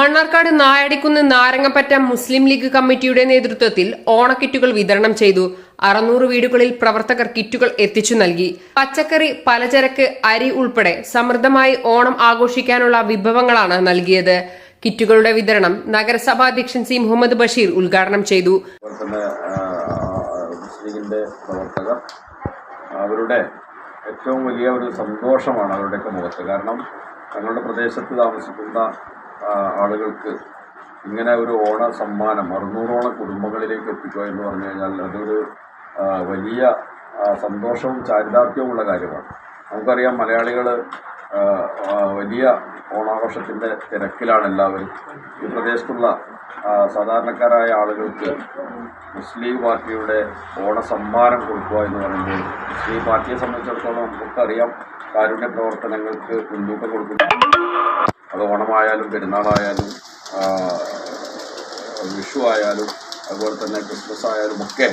മണ്ണാർക്കാട് നായടിക്കുന്ന് നാരങ്ങപ്പറ്റ മുസ്ലിം league കമ്മിറ്റിയുടെ നേതൃത്വത്തിൽ ഓണക്കിറ്റുകൾ വിതരണം ചെയ്തു. അറുന്നൂറ് വീടുകളിൽ പ്രവർത്തകർ കിറ്റുകൾ എത്തിച്ചു നൽകി. പച്ചക്കറി പലചരക്ക് അരി ഉൾപ്പെടെ സമൃദ്ധമായി ഓണം ആഘോഷിക്കാനുള്ള വിഭവങ്ങളാണ് നൽകിയത്. കിറ്റുകളുടെ വിതരണം നഗരസഭാ അധ്യക്ഷൻ സി മുഹമ്മദ് ബഷീർ ഉദ്ഘാടനം ചെയ്തു. പ്രവർത്തകർ അവരുടെ ഏറ്റവും വലിയ ഒരു സന്തോഷമാണ് അവരുടെയൊക്കെ മുഖത്ത്. കാരണം തങ്ങളുടെ പ്രദേശത്ത് താമസിക്കുന്ന ആളുകൾക്ക് ഇങ്ങനെ ഒരു ഓണ സമ്മാനം അറുന്നൂറോളം കുടുംബങ്ങളിലേക്ക് എത്തിക്കുക എന്ന് പറഞ്ഞു കഴിഞ്ഞാൽ അതൊരു വലിയ സന്തോഷവും ചാരിതാർത്ഥ്യവുമുള്ള കാര്യമാണ്. നമുക്കറിയാം മലയാളികൾ വലിയ ഓണാഘോഷത്തിന്റെ തിരക്കിലാണ് എല്ലാവരും. ഈ പ്രദേശത്തുള്ള സാധാരണക്കാരായ ആളുകൾക്ക് മുസ്ലിം പാർട്ടിയുടെ ഓണസമ്മാനം കൊടുക്കുക എന്ന് പറയുമ്പോൾ മുസ്ലിം പാർട്ടിയെ സംബന്ധിച്ചിടത്തോളം നമുക്കറിയാം കാരുണ്യ പ്രവർത്തനങ്ങൾക്ക് മുൻതൂക്കം കൊടുക്കുന്നു. അത് ഓണമായാലും പെരുന്നാളായാലും വിഷു ആയാലും അതുപോലെ തന്നെ ക്രിസ്മസ് ആയാലും ഒക്കെ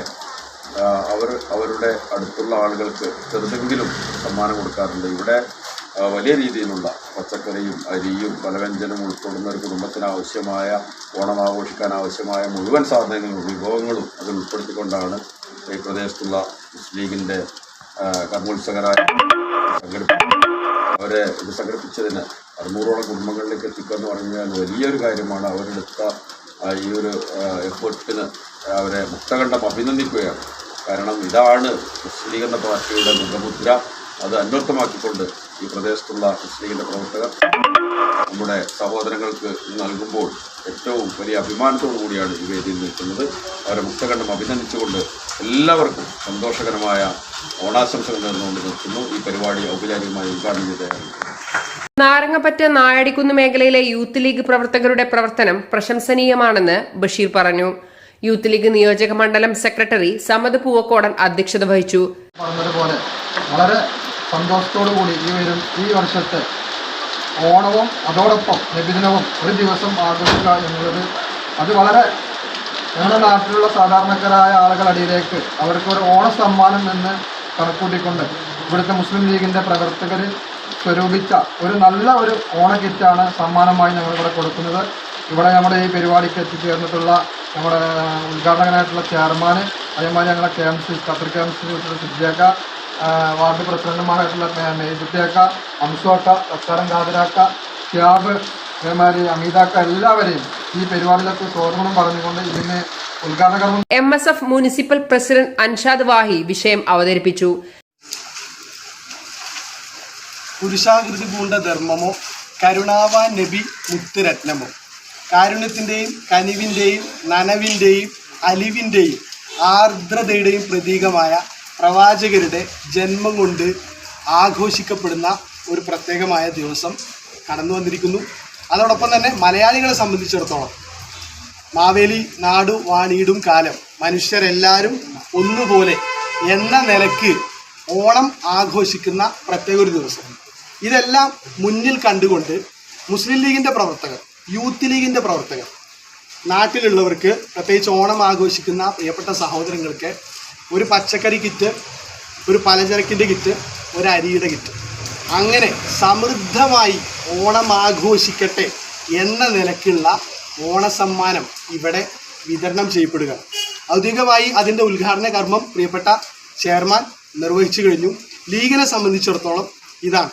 അവർ അവരുടെ അടുത്തുള്ള ആളുകൾക്ക് ചെറുതെങ്കിലും സമ്മാനം കൊടുക്കാറുണ്ട്. ഇവിടെ വലിയ രീതിയിലുള്ള പച്ചക്കറിയും അരിയും പലവ്യഞ്ജനവും ഉൾക്കൊള്ളുന്ന ഒരു കുടുംബത്തിന് ആവശ്യമായ ഓണം ആഘോഷിക്കാൻ ആവശ്യമായ മുഴുവൻ സാധനങ്ങളും വിഭവങ്ങളും അതിൽ ഉൾപ്പെടുത്തിക്കൊണ്ടാണ് ഈ പ്രദേശത്തുള്ള മുസ്ലിം ലീഗിന്റെ കർമ്മോത്സകരായ സംഘടിപ്പിക്കുന്നത് അവരെ ഇത് സംഘടിപ്പിച്ചതിന് അറുന്നൂറോളം കുടുംബങ്ങളിലേക്ക് എത്തിക്കുക എന്ന് പറഞ്ഞാൽ വലിയൊരു കാര്യമാണ്. അവരെടുത്ത ഈ ഒരു എഫേർട്ടിന് അവരെ മുക്തകണ്ഠം അഭിനന്ദിക്കുകയാണ്. കാരണം ഇതാണ് മുസ്ലിം എന്ന പാർട്ടിയുടെ മുഖമുദ്ര. അത് അന്വർത്ഥമാക്കിക്കൊണ്ട് ഈ പ്രദേശത്തുള്ള മുസ്ലിം പ്രവർത്തകർ നമ്മുടെ സഹോദരങ്ങൾക്ക് നൽകുമ്പോൾ ഏറ്റവും വലിയ അഭിമാനത്തോടു കൂടിയാണ് ഈ വേദിയിൽ നിൽക്കുന്നത്. അവരെ മുക്തകണ്ഠം അഭിനന്ദിച്ചുകൊണ്ട് എല്ലാവർക്കും സന്തോഷകരമായ ഓണാശംസകൾ നേർന്നുകൊണ്ട് നിൽക്കുന്നു ഈ പരിപാടി ഔപചാരികമായി ഉദ്ഘാടനം ചെയ്തതാണ് നാരങ്ങപ്പറ്റ നായടിക്കുന്ന് മേഖലയിലെ യൂത്ത് ലീഗ് പ്രവർത്തകരുടെ പ്രവർത്തനം പ്രശംസനീയമാണെന്ന് ബഷീർ പറഞ്ഞു. യൂത്ത് ലീഗ് നിയോജക മണ്ഡലം സെക്രട്ടറി സമദ് പൂവക്കോടൻ അധ്യക്ഷത വഹിച്ചു. പറഞ്ഞതുപോലെ വളരെ സന്തോഷത്തോടു കൂടി ഈ വരും ഈ വർഷത്തെ ഓണവും അതോടൊപ്പം നബിദിനവും ഒരു ദിവസം ആഘോഷിക്കുക എന്നുള്ളത് അത് വളരെ ഞങ്ങളുടെ നാട്ടിലുള്ള സാധാരണക്കാരായ ആളുകളടിയിലേക്ക് അവർക്ക് ഒരു ഓണ സമ്മാനം എന്ന് കണക്കൂട്ടിക്കൊണ്ട് ഇവിടുത്തെ മുസ്ലിം ലീഗിന്റെ പ്രവർത്തകർ സ്വരൂപിച്ച ഒരു നല്ല ഒരു ഓണ കിറ്റാണ് സമ്മാനമായി ഞങ്ങളിവിടെ കൊടുക്കുന്നത്. ഇവിടെ നമ്മുടെ ഈ പരിപാടിക്ക് എത്തിച്ചേർന്നിട്ടുള്ള നമ്മുടെ ഉദ്ഘാടകനായിട്ടുള്ള ചെയർമാൻ അതേമാതിരി ഞങ്ങളുടെ K M C Qatar K M C സിദ്ദിയാക്ക ward പ്രസിഡന്റുമാരായിട്ടുള്ള മേജിത്തേക്ക അംസോക്ക സത്താരം ഖാദരാക്ക ക്യാബ് അതേമാതിരി അമീതാക്ക എല്ലാവരെയും ഈ പരിപാടിയിലൊക്കെ സ്വാഗതം പറഞ്ഞുകൊണ്ട് ഇതിന് ഉദ്ഘാടന കർമ്മം M S F municipal president Anshad വാഹി വിഷയം അവതരിപ്പിച്ചു. പുരുഷാകൃതി പൂണ്ട ധർമ്മമോ കരുണാവാൻ നബി മുക്തിരത്നമോ കാരുണ്യത്തിന്റെയും കനിവിന്റെയും നനവിന്റെയും അലിവിന്റെയും ആർദ്രതയുടെയും പ്രതീകമായ പ്രവാചകരുടെ ജന്മം കൊണ്ട് ആഘോഷിക്കപ്പെടുന്ന ഒരു പ്രത്യേകമായ ദിവസം കടന്നു വന്നിരിക്കുന്നു. അതോടൊപ്പം തന്നെ മലയാളികളെ സംബന്ധിച്ചിടത്തോളം മാവേലി നാടു വാണിയിടും കാലം മനുഷ്യരെല്ലാവരും ഒന്നുപോലെ എന്ന നിലയ്ക്ക് ഓണം ആഘോഷിക്കുന്ന പ്രത്യേക ഒരു ദിവസം. ഇതെല്ലാം മുന്നിൽ കണ്ടുകൊണ്ട് മുസ്ലിം ലീഗിന്റെ പ്രവർത്തകർ യൂത്ത് ലീഗിന്റെ പ്രവർത്തകർ നാട്ടിലുള്ളവർക്ക് പ്രത്യേകിച്ച് ഓണം ആഘോഷിക്കുന്ന പ്രിയപ്പെട്ട സഹോദരങ്ങൾക്ക് ഒരു പച്ചക്കറി കിറ്റ് ഒരു പലചരക്കിന്റെ കിറ്റ് ഒരു അരിയുടെ കിറ്റ്. അങ്ങനെ സമൃദ്ധമായി ഓണം ആഘോഷിക്കട്ടെ എന്ന നിലക്കുള്ള ഓണസമ്മാനം ഇവിടെ വിതരണം ചെയ്യപ്പെടുക. ഔദ്യോഗികമായി അതിന്റെ ഉദ്ഘാടന കർമ്മം പ്രിയപ്പെട്ട ചെയർമാൻ നിർവഹിച്ചു കഴിഞ്ഞു. ലീഗിനെ സംബന്ധിച്ചിടത്തോളം ഇതാണ്.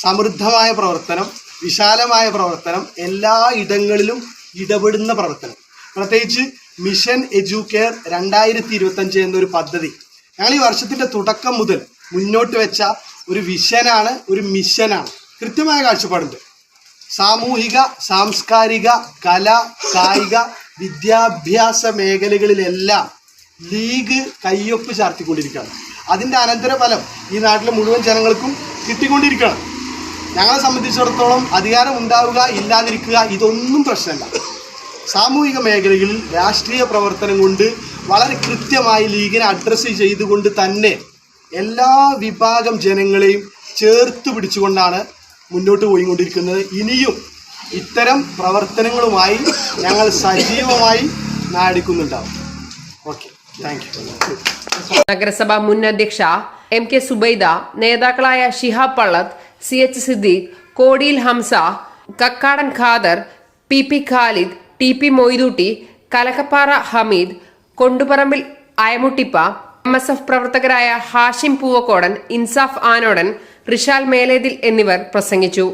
സമൃദ്ധമായ പ്രവർത്തനം വിശാലമായ പ്രവർത്തനം എല്ലാ ഇടങ്ങളിലും ഇടപെടുന്ന പ്രവർത്തനം. പ്രത്യേകിച്ച് മിഷൻ എഡ്യൂക്കെയർ രണ്ടായിരത്തി ഇരുപത്തഞ്ച് എന്നൊരു പദ്ധതി. ഞങ്ങൾ ഈ വർഷത്തിന്റെ തുടക്കം മുതൽ മുന്നോട്ട് വെച്ച ഒരു വിഷനാണ് ഒരു മിഷനാണ്. കൃത്യമായ കാഴ്ചപ്പാടുണ്ട്. സാമൂഹിക സാംസ്കാരിക കല കായിക വിദ്യാഭ്യാസ മേഖലകളിലെല്ലാം ലീഗ് കയ്യൊപ്പ് ചാർത്തിക്കൊണ്ടിരിക്കുകയാണ്. അതിന്റെ അനന്തരഫലം ഈ നാട്ടിലെ മുഴുവൻ ജനങ്ങൾക്കും കിട്ടിക്കൊണ്ടിരിക്കുകയാണ്. ഞങ്ങളെ സംബന്ധിച്ചിടത്തോളം അധികാരം ഉണ്ടാവുക ഇല്ലാതിരിക്കുക ഇതൊന്നും പ്രശ്നമല്ല. സാമൂഹിക മേഖലകളിൽ രാഷ്ട്രീയ പ്രവർത്തനം കൊണ്ട് വളരെ കൃത്യമായി ലീഗിനെ അഡ്രസ്സ് ചെയ്തുകൊണ്ട് തന്നെ എല്ലാ വിഭാഗം ജനങ്ങളെയും ചേർത്ത് പിടിച്ചുകൊണ്ടാണ് മുന്നോട്ട് പോയിക്കൊണ്ടിരിക്കുന്നത്. ഇനിയും ഇത്തരം പ്രവർത്തനങ്ങളുമായി ഞങ്ങൾ സജീവമായി നാടിക്കുന്നുണ്ടാവും. ഓക്കെ താങ്ക് യു നഗരസഭ മുൻ അധ്യക്ഷ എം കെ സുബൈദ നേതാക്കളായ ഷിഹാബ് പള്ളത്ത് സി എച്ച് സിദ്ദീഖ് കോടിയിൽ Hamza Kakkadan Khader P P Khalid T P Moidootty Kalakkappara Hameed കൊണ്ടുപറമ്പിൽ അയമുട്ടിപ്പ എം എസ് എഫ് പ്രവർത്തകരായ ഹാഷിം പൂവക്കോടൻ ഇൻസാഫ് ആനോടൻ റിഷാൽ മേലേതിൽ എന്നിവർ പ്രസംഗിച്ചു.